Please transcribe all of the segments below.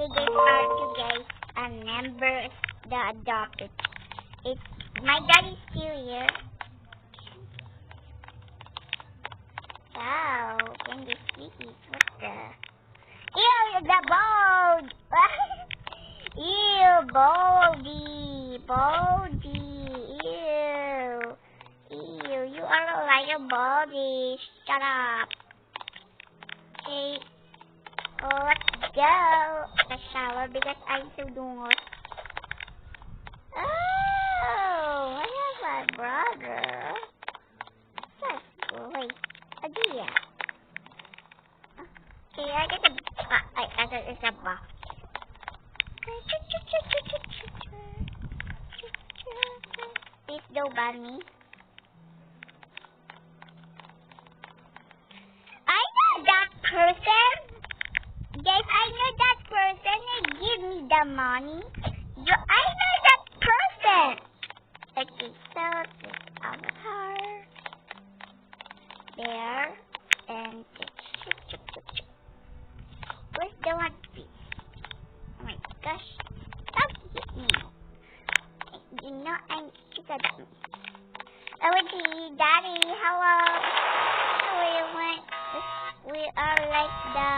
Part two, guys. A member the adopted. It's my daddy's still here. Wow, can you see? What the? Ew, the bald! Ew, baldy, baldy, ew, ew, you are like a baldy. Shut up. Okay. Oh, let's go. The shower because I'm so dungot. Oh, I have my brother. That's great. Idea. Okay, I get a, I, I got it's a box. Please don't ban me. I know that person. Guys, I know that person. They give me the money. Yo, I know that person. Okay, so this avatar. There. And where's the one piece? Oh my gosh. Stop hitting me. You know I'm sick of them. Oh, Daddy, hello. We went, we are like the,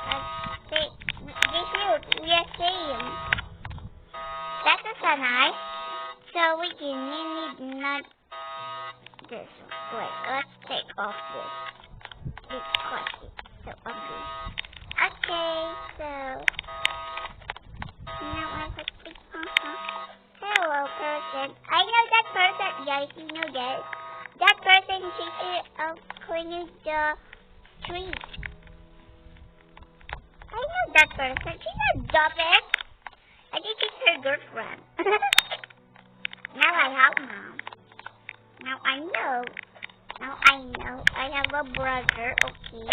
uh, say, this you, we are same. That is so nice. So we can need not this. Wait, let's take off this. Because it's so ugly. Okay, so now I put uh-huh. Hello, person. I know that person. Guys, you know that. That person is uh, cleaning the street. That person. She's a duffet. I think she's her girlfriend. now I have mom. Now I know. Now I know. I have a brother. Okay.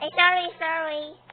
Hey, sorry, sorry.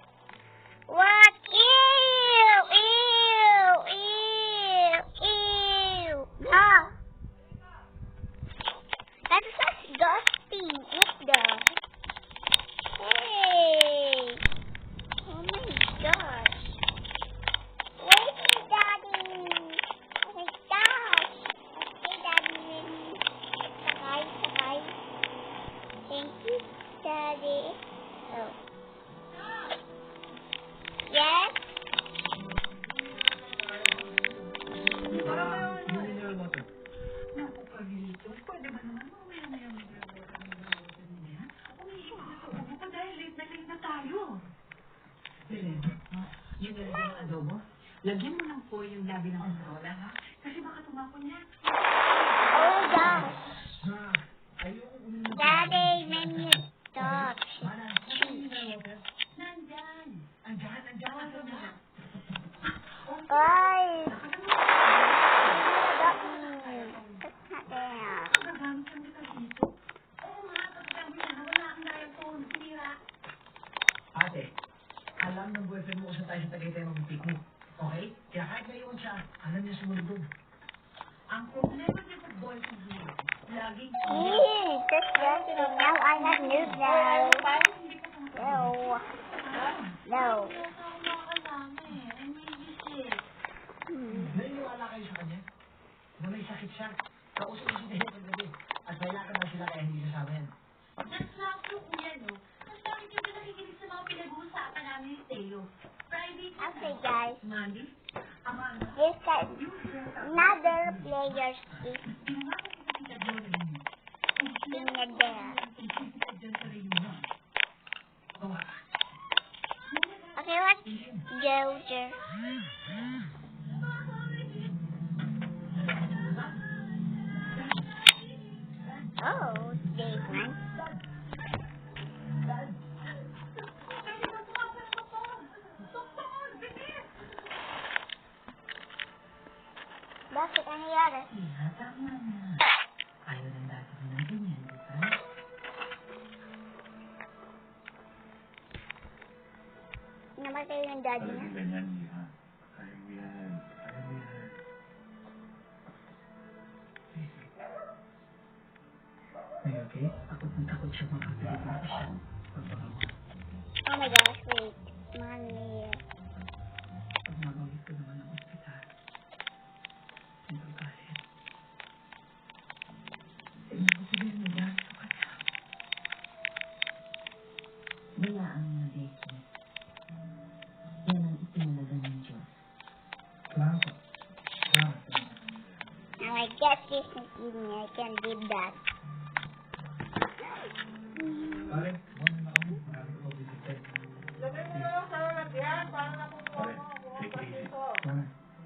Alam ng boyfriend mo kung saan tayo sa Tagaytay mag-picnic. Okay? Kaya kahit ngayon siya, alam niya sumunod doon. Ang problema niya sa boyfriend niya, laging Eee, disgusting. Now I have news now. Okay, guys. This time, another player is in. Okay, let's go there. Bakit? Ano nangyari? Tama na. Ayaw ng dati mo ng ganyan, di ba? Namatay yung daddy niya. ganyan, Iha. Kaya mo yan. Kaya mo yan. Okay? Na takot siya siya. Oh my gosh, wait. Mommy. Pag ko naman ang Bayaan mo na, Becky. Yan ang itinalaga ng Diyos. Salamat po. Salamat. Now I guess this is me. I can do that. Pare, muna na kami. Marami ko bisita. Pare, take it easy. Muna.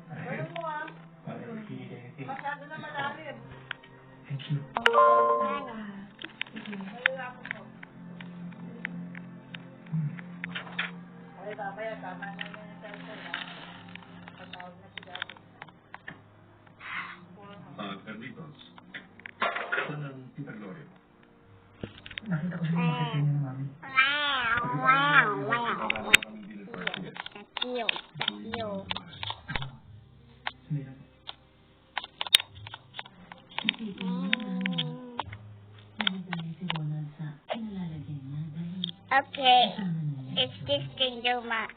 Pare, if you need anything, Thank you. Carlitos. Saan ang tita Gloria? Nakita ko sila magkasya niya ng mami. Wow, wow, wow. Nakakala kami dinner party. Thank you. Thank you. Hindi na po. Isipin mo na nalagay si Ronald sa pinalalagyan niya dahil Okay. It's this Duma.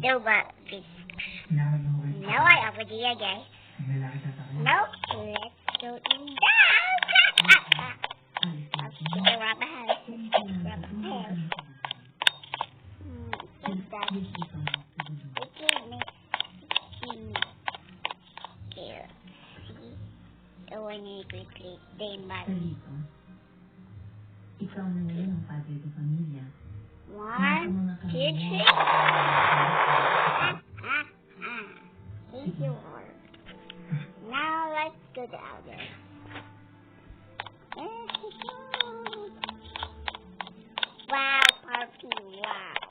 Sige lang. Duma. Hinahanap. No, I already did, guys. May laki sa tayo. No, let's go in down. Okay, hands. Kung kailangan kung Hmm, what's that? Please ikaw na siguro. Okay, next. Here. See? I need to quickly my Kalito, ikaw na ngayon ang padre de. One, two, ah. Here's yours. Now let's go to other. Wow, puppy, wow.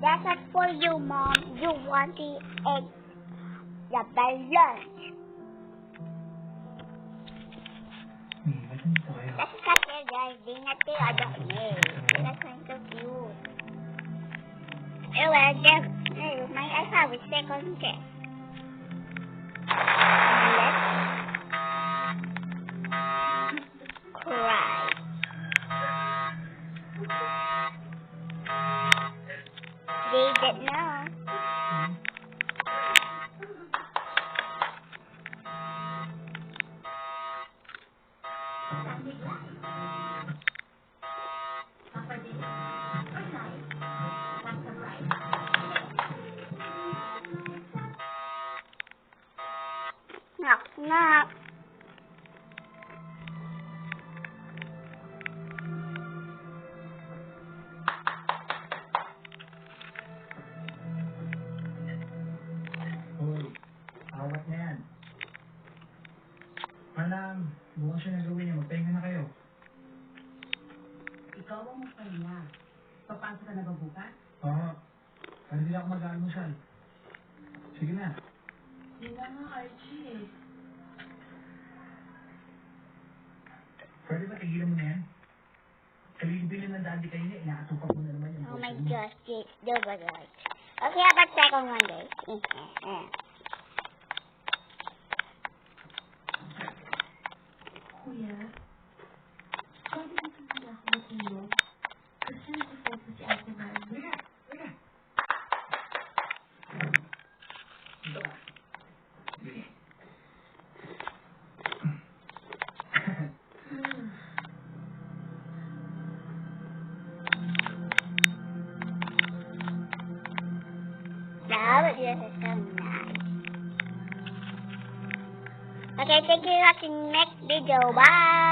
That's it for you, Mom. You want the egg, the balloon. Essa cadeira é bem atirada. Olha só então que eu Eu era. Mas é só você como quer. Knock. Hoy, awat na yan. Manang, bukas gawin niya. Magpahinga na kayo. Ikaw ang magpahinga. Papasok ka na ba bukas? Oo. Pero hindi ako mag-almusal. Sige na. Hindi na nga, Archie Pwede ba tigilan mo na yan? Kalilibin na ng daddy kayo niya. Inaatupak mo na naman yung Oh my gosh, this double right. Okay, how about second one, guys? Thank you for watching next video. Bye.